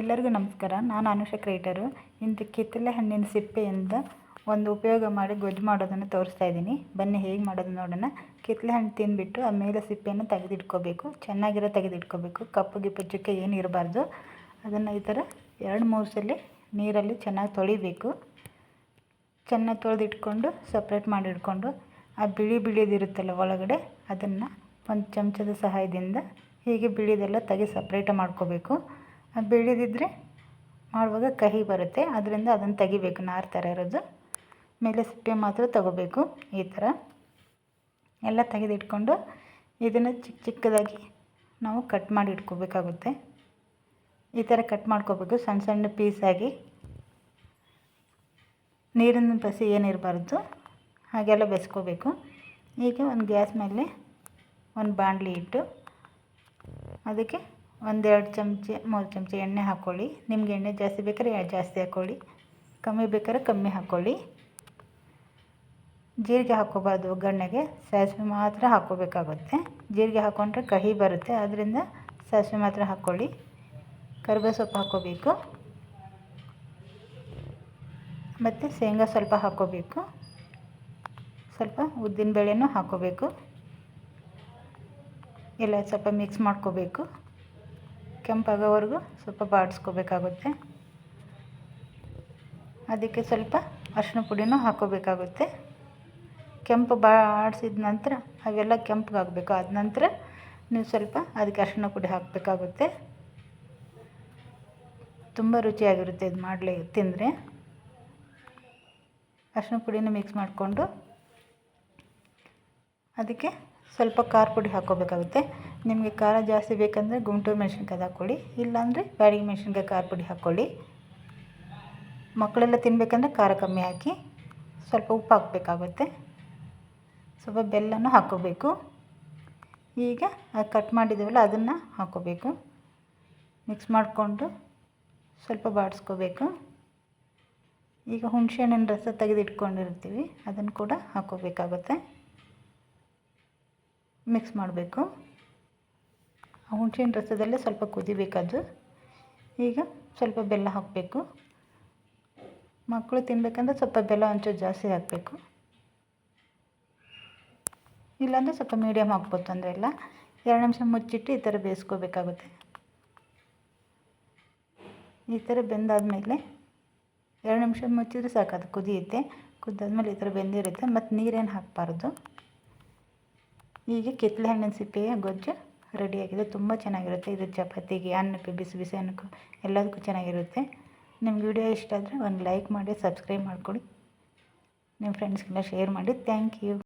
ಎಲ್ಲರಿಗೂ ನಮಸ್ಕಾರ. ನಾನು ಅನುಷ ಕ್ರಿಯೇಟರು. ಇಂದು ಕಿತ್ತಲೆ ಹಣ್ಣಿನ ಸಿಪ್ಪೆಯಿಂದ ಒಂದು ಉಪಯೋಗ ಮಾಡಿ ಗೊಜ್ಜು ಮಾಡೋದನ್ನು ತೋರಿಸ್ತಾ ಇದ್ದೀನಿ. ಬನ್ನಿ ಹೇಗೆ ಮಾಡೋದು ನೋಡೋಣ. ಕಿತ್ತಲೆ ಹಣ್ಣು ತಿಂದುಬಿಟ್ಟು ಆ ಮೇಲೆ ಸಿಪ್ಪೆಯನ್ನು ತೆಗೆದಿಟ್ಕೋಬೇಕು. ಚೆನ್ನಾಗಿರೋ ತೆಗೆದಿಟ್ಕೋಬೇಕು. ಕಪ್ಪು ಗಿಪ್ಪು ಚುಕ್ಕೆ ಏನು ಇರಬಾರ್ದು. ಅದನ್ನು ಈ ಥರ ಎರಡು ಮೂರು ಸಲ ನೀರಲ್ಲಿ ಚೆನ್ನಾಗಿ ತೊಳಿಬೇಕು. ಚೆನ್ನಾಗಿ ತೊಳೆದಿಟ್ಕೊಂಡು ಸಪ್ರೇಟ್ ಮಾಡಿಟ್ಕೊಂಡು ಆ ಬಿಳಿ ಬಿಳಿದಿರುತ್ತಲ್ಲ ಒಳಗಡೆ ಅದನ್ನು ಒಂದು ಚಮಚದ ಸಹಾಯದಿಂದ ಹೀಗೆ ಬಿಳಿದೆಲ್ಲ ತೆಗೆ ಸಪ್ರೇಟ್ ಮಾಡ್ಕೋಬೇಕು. ಅದು ಬೆಳೆದಿದ್ದರೆ ಮಾಡುವಾಗ ಕಹಿ ಬರುತ್ತೆ. ಅದರಿಂದ ಅದನ್ನು ತೆಗಿಬೇಕು ನಾರು ಥರ ಇರೋದು. ಮೇಲೆ ಸಿಪ್ಪೆ ಮಾತ್ರ ತಗೋಬೇಕು ಈ ಥರ. ಎಲ್ಲ ತೆಗೆದಿಟ್ಕೊಂಡು ಇದನ್ನು ಚಿಕ್ಕ ಚಿಕ್ಕದಾಗಿ ನಾವು ಕಟ್ ಮಾಡಿ ಇಟ್ಕೋಬೇಕಾಗುತ್ತೆ. ಈ ಥರ ಕಟ್ ಮಾಡ್ಕೋಬೇಕು, ಸಣ್ಣ ಸಣ್ಣ ಪೀಸಾಗಿ ನೀರಿನ ಪಸಿ ಏನಿರಬಾರ್ದು, ಹಾಗೆಲ್ಲ ಬೆಸ್ಕೋಬೇಕು. ಈಗ ಒಂದು ಗ್ಯಾಸ್ ಮೇಲೆ ಒಂದು ಬಾಣಲಿ ಇಟ್ಟು ಅದಕ್ಕೆ ಒಂದೆರಡು ಚಮಚ, ಮೂರು ಚಮಚ ಎಣ್ಣೆ ಹಾಕ್ಕೊಳ್ಳಿ ನಿಮ್ಗೆ ಎಣ್ಣೆ ಜಾಸ್ತಿ ಬೇಕಾದ್ರೆ ಜಾಸ್ತಿ ಹಾಕ್ಕೊಳ್ಳಿ ಕಮ್ಮಿ ಬೇಕಾದ್ರೆ ಕಮ್ಮಿ ಹಾಕ್ಕೊಳ್ಳಿ ಜೀರಿಗೆ ಹಾಕ್ಕೋಬಾರ್ದು ಒಗ್ಗರಣೆಗೆ. ಸಾಸಿವೆ ಮಾತ್ರ ಹಾಕ್ಕೋಬೇಕಾಗುತ್ತೆ. ಜೀರಿಗೆ ಹಾಕ್ಕೊಂಡ್ರೆ ಕಹಿ ಬರುತ್ತೆ. ಆದ್ದರಿಂದ ಸಾಸಿವೆ ಮಾತ್ರ ಹಾಕ್ಕೊಳ್ಳಿ ಕರಿಬೇವು ಸೊಪ್ಪು ಹಾಕ್ಕೋಬೇಕು. ಮತ್ತು ಶೇಂಗಾ ಸ್ವಲ್ಪ ಹಾಕ್ಕೋಬೇಕು. ಸ್ವಲ್ಪ ಉದ್ದಿನ ಬೇಳೆನೂ ಹಾಕ್ಕೋಬೇಕು. ಎಲ್ಲ ಸ್ವಲ್ಪ ಮಿಕ್ಸ್ ಮಾಡ್ಕೋಬೇಕು. ಕೆಂಪಾಗೋವರೆಗೂ ಸ್ವಲ್ಪ ಬಾಡಿಸ್ಕೋಬೇಕಾಗುತ್ತೆ. ಅದಕ್ಕೆ ಸ್ವಲ್ಪ ಅರಿಶಿನ ಪುಡಿನೂ ಹಾಕೋಬೇಕಾಗುತ್ತೆ. ಕೆಂಪು ಬಾಡಿಸಿದ ನಂತರ ಅವೆಲ್ಲ ಕೆಂಪಗಾಗಬೇಕು. ಆದ ನಂತರ ನೀವು ಸ್ವಲ್ಪ ಅದಕ್ಕೆ ಅರ್ಶಿನ ಪುಡಿ ಹಾಕಬೇಕಾಗುತ್ತೆ. ತುಂಬ ರುಚಿಯಾಗಿರುತ್ತೆ ಇದು ಮಾಡಲಿ ತಿಂದರೆ. ಅರಿಶಿನ ಪುಡಿನ ಮಿಕ್ಸ್ ಮಾಡಿಕೊಂಡು ಅದಕ್ಕೆ ಸ್ವಲ್ಪ ಖಾರ ಪುಡಿ ಹಾಕ್ಕೋಬೇಕಾಗುತ್ತೆ. ನಿಮಗೆ ಖಾರ ಜಾಸ್ತಿ ಬೇಕಂದರೆ ಗುಂಟೂರು ಮೆಣಸಿನ್ಕಾಯ್ದು ಹಾಕ್ಕೊಳ್ಳಿ. ಇಲ್ಲಾಂದರೆ ಬ್ಯಾಡಿಗೆ ಮೆಣಸಿನ್ಕಾಯಿ ಖಾರ ಪುಡಿ ಹಾಕ್ಕೊಳ್ಳಿ. ಮಕ್ಕಳೆಲ್ಲ ತಿನ್ನಬೇಕಂದ್ರೆ ಖಾರ ಕಮ್ಮಿ ಹಾಕಿ ಸ್ವಲ್ಪ ಉಪ್ಪು ಹಾಕಬೇಕಾಗುತ್ತೆ. ಸ್ವಲ್ಪ ಬೆಲ್ಲನೂ ಹಾಕ್ಕೋಬೇಕು. ಈಗ ಕಟ್ ಮಾಡಿದ್ದೀವಲ್ಲ ಅದನ್ನು ಹಾಕ್ಕೋಬೇಕು. ಮಿಕ್ಸ್ ಮಾಡಿಕೊಂಡು ಸ್ವಲ್ಪ ಬಾಡಿಸ್ಕೋಬೇಕು. ಈಗ ಹುಣಸೆ ಹಣ್ಣಿನ ರಸ ತೆಗೆದಿಟ್ಕೊಂಡಿರ್ತೀವಿ. ಅದನ್ನು ಕೂಡ ಹಾಕ್ಕೋಬೇಕಾಗುತ್ತೆ. ಮಿಕ್ಸ್ ಮಾಡಬೇಕು. ಆ ರಸದಲ್ಲೇ ಸ್ವಲ್ಪ ಕುದಿಬೇಕದು ಈಗ ಸ್ವಲ್ಪ ಬೆಲ್ಲ ಹಾಕಬೇಕು. ಮಕ್ಕಳು ತಿನ್ನಬೇಕಂದ್ರೆ ಸ್ವಲ್ಪ ಬೆಲ್ಲ ಒಂಚೂರು ಜಾಸ್ತಿ ಹಾಕಬೇಕು. ಇಲ್ಲಾಂದರೆ ಸ್ವಲ್ಪ ಮೀಡಿಯಮ್ ಹಾಕ್ಬೋದು ತೊಂದರೆ ಇಲ್ಲ. ಎರಡು ನಿಮಿಷ ಮುಚ್ಚಿಟ್ಟು ಈ ಥರ ಬೇಯಿಸ್ಕೋಬೇಕಾಗುತ್ತೆ. ಈ ಥರ ಬೆಂದಾದಮೇಲೆ ಎರಡು ನಿಮಿಷ ಮುಚ್ಚಿದ್ರೆ ಸಾಕು, ಅದು ಕುದಿಯುತ್ತೆ. ಕುದ್ದಾದ್ಮೇಲೆ ಈ ಥರ ಬೆಂದಿರುತ್ತೆ. ಮತ್ತು ನೀರೇನು ಹಾಕಬಾರ್ದು. ಈಗ ಕಿತ್ತಳೆ ಹಣ್ಣಿನ ಸಿಪ್ಪೆಯ ಗೊಜ್ಜು ರೆಡಿಯಾಗಿದೆ ತುಂಬ ಚೆನ್ನಾಗಿರುತ್ತೆ. ಇದು ಚಪಾತಿಗೆ, ಅನ್ನಕ್ಕೆ ಬಿಸಿ ಬಿಸಿ ಅನ್ನಕ್ಕೂ ಎಲ್ಲದಕ್ಕೂ ಚೆನ್ನಾಗಿರುತ್ತೆ. ನಿಮ್ಗೆ ವಿಡಿಯೋ ಇಷ್ಟ ಆದರೆ ಒಂದು ಲೈಕ್ ಮಾಡಿ ಸಬ್ಸ್ಕ್ರೈಬ್ ಮಾಡಿಕೊಡಿ. ನಿಮ್ಮ ಫ್ರೆಂಡ್ಸ್ಗೆಲ್ಲ ಶೇರ್ ಮಾಡಿ. Thank you